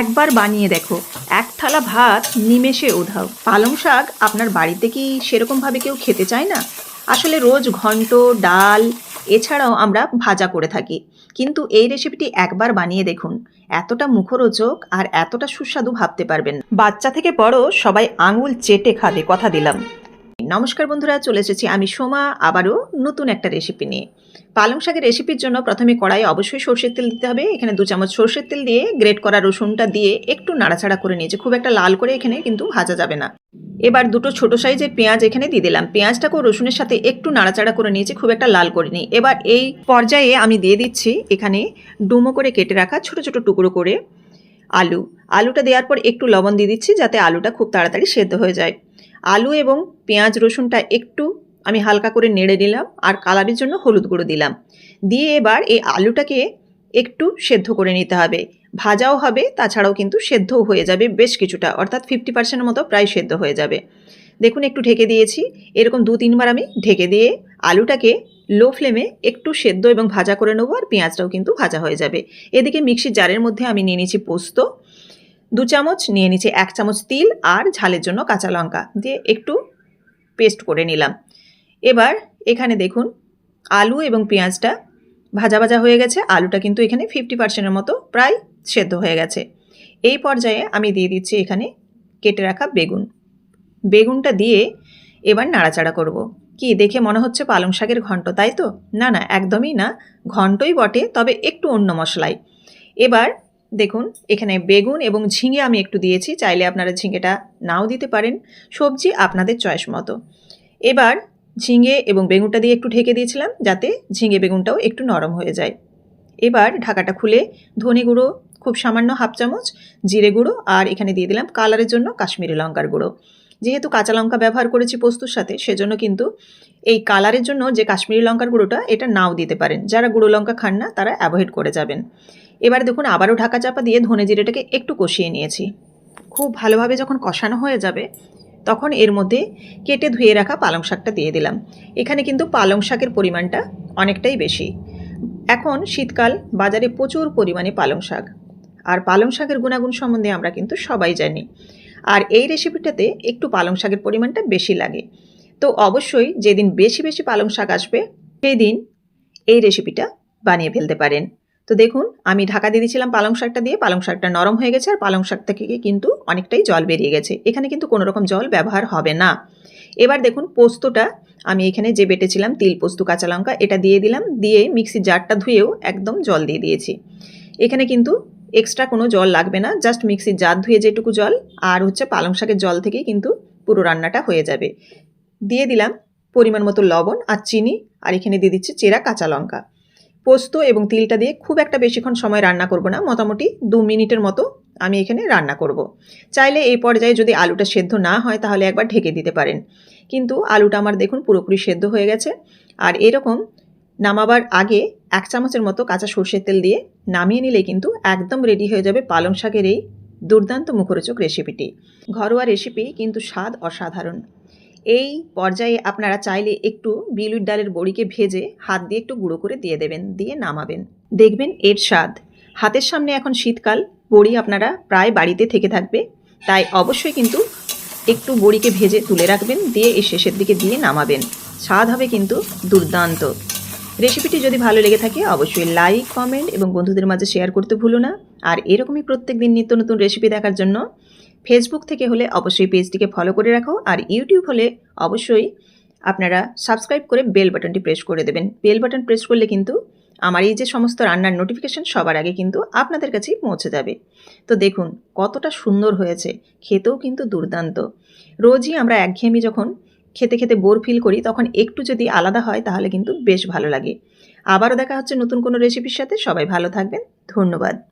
একবার বানিয়ে দেখো। এক থালা ভাত, নিমেষে ওধাও। পালং শাক আপনার বাড়িতে কি সেরকমভাবে কেউ খেতে চায় না? আসলে রোজ ঘন্ট, ডাল, এছাড়াও আমরা ভাজা করে থাকি। কিন্তু এই রেসিপিটি একবার বানিয়ে দেখুন। এতটা মুখরোচক আর এতটা সুস্বাদু ভাবতে পারবেন বাচ্চা থেকে বড় সবাই আঙুল চেটে খাবে, কথা দিলাম। নমস্কার বন্ধুরা, চলে এসেছি আমি সোমা, আবারও নতুন একটা রেসিপি নিয়ে। পালং শাকের রেসিপির জন্য প্রথমে কড়াই অবশ্যই সর্ষের তেল দিতে হবে। এখানে দু চামচ সর্ষের তেল দিয়ে গ্রেট করা রসুনটা দিয়ে একটু নাড়াচাড়া করে নিয়েছে। খুব একটা লাল করে এখানে কিন্তু ভাজা যাবে না। এবার দুটো ছোট সাইজের পেঁয়াজ এখানে দিয়ে দিলাম। পেঁয়াজটাকেও রসুনের সাথে একটু নাড়াচাড়া করে নিয়েছি, খুব একটা লাল করিনি এবার এই পর্যায়ে আমি দিয়ে দিচ্ছি এখানে ডুমো করে কেটে রাখা ছোট ছোট টুকরো করে আলু। আলুটা দেওয়ার পর একটু লবণ দিয়ে দিচ্ছি যাতে আলুটা খুব তাড়াতাড়ি সেদ্ধ হয়ে যায়। আলু এবং পেঁয়াজ রসুনটা একটু আমি হালকা করে নেড়ে নিলাম আর কালারের জন্য হলুদ গুঁড়ো দিলাম। দিয়ে এবার এই আলুটাকে একটু সেদ্ধ করে নিতে হবে। ভাজাও হবে, তাছাড়াও কিন্তু সেদ্ধও হয়ে যাবে বেশ কিছুটা, অর্থাৎ ফিফটি পার্সেন্টের মতো প্রায় সেদ্ধ হয়ে যাবে। দেখুন, একটু ঢেকে দিয়েছি। এরকম দু তিনবার আমি ঢেকে দিয়ে আলুটাকে লো ফ্লেমে একটু সেদ্ধ এবং ভাজা করে নেব আর পেঁয়াজটাও কিন্তু ভাজা হয়ে যাবে। এদিকে মিক্সির জারের মধ্যে আমি নিয়ে নিয়েছি পোস্ত। দু চামচ নিয়ে নিয়েছি এক চামচ তিল আর ঝালের জন্য কাঁচা লঙ্কা দিয়ে একটু পেস্ট করে নিলাম। এবার এখানে দেখুন, আলু এবং পেঁয়াজটা ভাজা ভাজা হয়ে গেছে। আলুটা কিন্তু এখানে ফিফটি পার্সেন্টের মতো প্রায় সেদ্ধ হয়ে গেছে। এই পর্যায়ে আমি দিয়ে দিচ্ছি এখানে কেটে রাখা বেগুন। বেগুনটা দিয়ে এবার নাড়াচাড়া করব। কি, দেখে মনে হচ্ছে পালং শাকের ঘন্ট, তাই তো? না না, একদমই না। ঘন্টই বটে, তবে একটু অন্য মশলায়। এবার দেখুন, এখানে বেগুন এবং ঝিঙে আমি একটু দিয়েছি, চাইলে আপনারা ঝিঙেটা নাও দিতে পারেন। সবজি আপনাদের চয়েস মতো। এবার ঝিঙে এবং বেগুনটা দিয়ে একটু ঢেকে দিয়েছিলাম, যাতে ঝিঙে বেগুনটাও একটু নরম হয়ে যায়। এবার ঢাকাটা খুলে ধনে গুঁড়ো, খুব সামান্য হাফ চামচ, জিরে গুঁড়ো আর এখানে দিয়ে দিলাম কালারের জন্য কাশ্মীরি লঙ্কার গুঁড়ো। যেহেতু কাঁচা লঙ্কা ব্যবহার করেছি পোস্তর সাথে, সেজন্য কিন্তু এই কালারের জন্য যে কাশ্মীরি লঙ্কার গুঁড়োটা, এটা নাও দিতে পারেন। যারা গুঁড়ো লঙ্কা খান না, তারা অ্যাভয়েড করে যাবেন। এবার দেখুন, আবারও ঢাকা চাপা দিয়ে ধনে জিরেটাকে একটু কষিয়ে নিয়েছি। খুব ভালোভাবে যখন কষানো হয়ে যাবে, তখন এর মধ্যে কেটে ধুয়ে রাখা পালং শাকটা দিয়ে দিলাম। এখানে কিন্তু পালং শাকের পরিমাণটা অনেকটাই বেশি। এখন শীতকাল, বাজারে প্রচুর পরিমাণে পালং শাক। আর পালং শাকের গুণাগুণ সম্বন্ধে আমরা কিন্তু সবাই জানি। আর এই রেসিপিটাতে একটু পালং শাকের পরিমাণটা বেশি লাগে। তো অবশ্যই যেদিন বেশি বেশি পালং শাক আসবে সেই দিন এই রেসিপিটা বানিয়ে ফেলতে পারেন। তো দেখুন, আমি ঢাকা দিয়ে দিয়েছিলাম পালং শাকটা দিয়ে, পালং শাকটা নরম হয়ে গেছে আর পালং শাক থেকে কিন্তু অনেকটাই জল বেরিয়ে গেছে। এখানে কিন্তু কোনো রকম জল ব্যবহার হবে না। এবার দেখুন পোস্তটা, আমি এখানে যে বেটেছিলাম তিল পোস্ত, কাঁচা লঙ্কা, এটা দিয়ে দিলাম, দিয়ে মিক্সির জারটা ধুয়েও একদম জল দিয়ে দিয়েছি। এখানে কিন্তু এক্সট্রা কোনো জল লাগবে না, জাস্ট মিক্সির জার ধুয়ে যেটুকু জল, আর হচ্ছে পালং শাকের জল থেকেই কিন্তু পুরো রান্নাটা হয়ে যাবে। দিয়ে দিলাম পরিমাণ মতো লবণ আর চিনি, আর এখানে দিয়ে দিচ্ছি চেরা কাঁচা লঙ্কা। পোস্ত এবং তিলটা দিয়ে খুব একটা বেশিক্ষণ সময় রান্না করব না। মোটামুটি দু মিনিটের মতো আমি এখানে রান্না করব। চাইলে এই পর্যায়ে যদি আলুটা সেদ্ধ না হয় তাহলে একবার ঢেকে দিতে পারেন। কিন্তু আলুটা আমার দেখুন পুরোপুরি সেদ্ধ হয়ে গেছে। আর এরকম নামাবার আগে এক চামচের মতো কাঁচা সর্ষের তেল দিয়ে নামিয়ে নিলে কিন্তু একদম রেডি হয়ে যাবে পালং শাকের এই দুর্দান্ত মুখরোচক রেসিপিটি ঘরোয়া রেসিপি কিন্তু স্বাদ অসাধারণ। এই পর্যায়ে আপনারা চাইলে একটু বিউলির ডালের বড়িকে ভেজে হাত দিয়ে একটু গুঁড়ো করে দিয়ে দেবেন, দিয়ে নামাবেন। দেখবেন এর স্বাদ। হাতের সামনে এখন শীতকাল, বড়ি আপনারা প্রায় বাড়িতে থেকে থাকবে, তাই অবশ্যই কিন্তু একটু বড়িকে ভেজে তুলে রাখবেন, দিয়ে এই শেষের দিকে দিয়ে নামাবেন। স্বাদ হবে কিন্তু দুর্দান্ত। রেসিপিটি যদি ভালো লেগে থাকে, অবশ্যই লাইক, কমেন্ট এবং বন্ধুদের মাঝে শেয়ার করতে ভুলো না। আর এরকমই প্রত্যেক দিন নিত্য নতুন রেসিপি দেখার জন্য ফেসবুক থেকে হলে অবশ্যই পেজটিকে ফলো করে রাখো আর ইউটিউব হলে অবশ্যই আপনারা সাবস্ক্রাইব করে বেল বাটনটি প্রেস করে দেবেন। বেল বাটন প্রেস করলে কিন্তু আমার এই যে সমস্ত রান্নার নোটিফিকেশান সবার আগে কিন্তু আপনাদের কাছেই পৌঁছে যাবে। তো দেখুন, কতটা সুন্দর হয়েছে, খেতেও কিন্তু দুর্দান্ত। রোজই আমরা একঘেয়েমি যখন খেতে খেতে বোর ফিল করি, তখন একটু যদি আলাদা হয় তাহলে কিন্তু বেশ ভালো লাগে। আবারও দেখা হচ্ছে নতুন কোনো রেসিপির সাথে। সবাই ভালো থাকবেন। ধন্যবাদ।